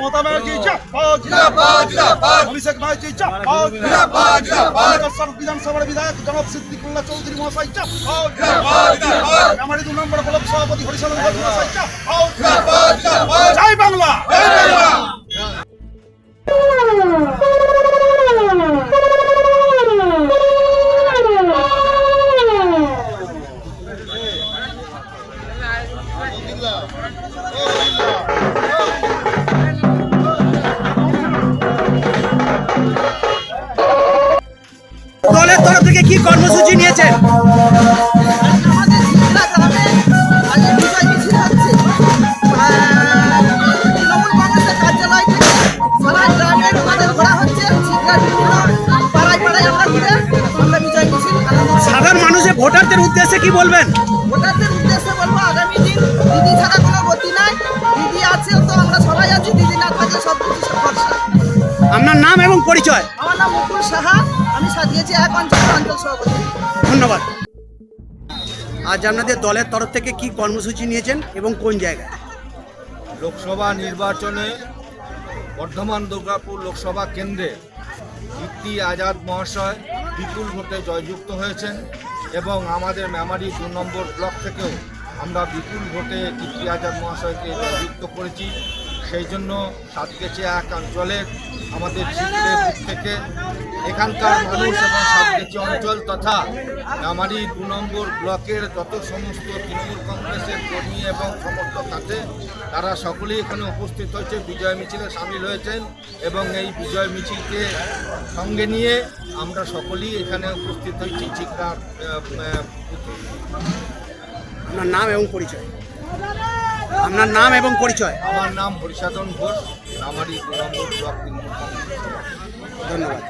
মমতা ব্যানার্জি অভিষেক ব্যানার্জি বিধানসভার বিধায়ক জনাব সিদ্দিকুল্লাহ চৌধুরী মহাশয় আমাদের দু নম্বর ব্লক সভাপতি হরিশাল জয় বাংলা দলের বিজয় মিছিল আনন্দ করছি। সাধারণ মানুষের ভোটারদের উদ্দেশ্যে কি বলবেন ভোটারদের উদ্দেশ্যে বলব, আগামী দিন দিদি ছাড়া কোনো গতি নাই দিদি আছে তো আমরা সবাই আছি, দিদি না আপনার নাম এবং পরিচয়? আমার নাম মুকুল সাহা। আমি সাজিয়েছি এক অঞ্চল অঞ্চল সভাপতি। ধন্যবাদ। আজ আপনাদের দলের তরফ থেকে কি কর্মসূচি নিয়েছেন এবং কোন জায়গায়? লোকসভা নির্বাচনে বর্ধমান দুর্গাপুর লোকসভা কেন্দ্রে কীর্তি আজাদ মহাশয় বিপুল ভোটে জয়যুক্ত হয়েছেন এবং আমাদের মেমারি দু নম্বর ব্লক থেকেও আমরা বিপুল ভোটে কীর্তি আজাদ মহাশয়কে জয়যুক্ত করেছি। সেই জন্য সাতকেচে এক অঞ্চলের আমাদের থেকে এখানকার মানুষ এবং সাতকেচি অঞ্চল তথা মেমারি দু নম্বর ব্লকের যত সমস্ত তৃণমূল কংগ্রেসের কর্মী এবং সমর্থক আছে তারা সকলেই এখানে উপস্থিত হয়েছে বিজয় মিছিলে সামিল হয়েছেন এবং এই বিজয় মিছিলকে সঙ্গে নিয়ে আমরা সকলেই এখানে উপস্থিত হয়েছি বুথে আপনার নাম এবং পরিচয়। আপনার নাম এবং পরিচয়। আমার নাম হরিসাধন ঘোষ। আমারই দু নম্বর ব্লক ধন্যবাদ।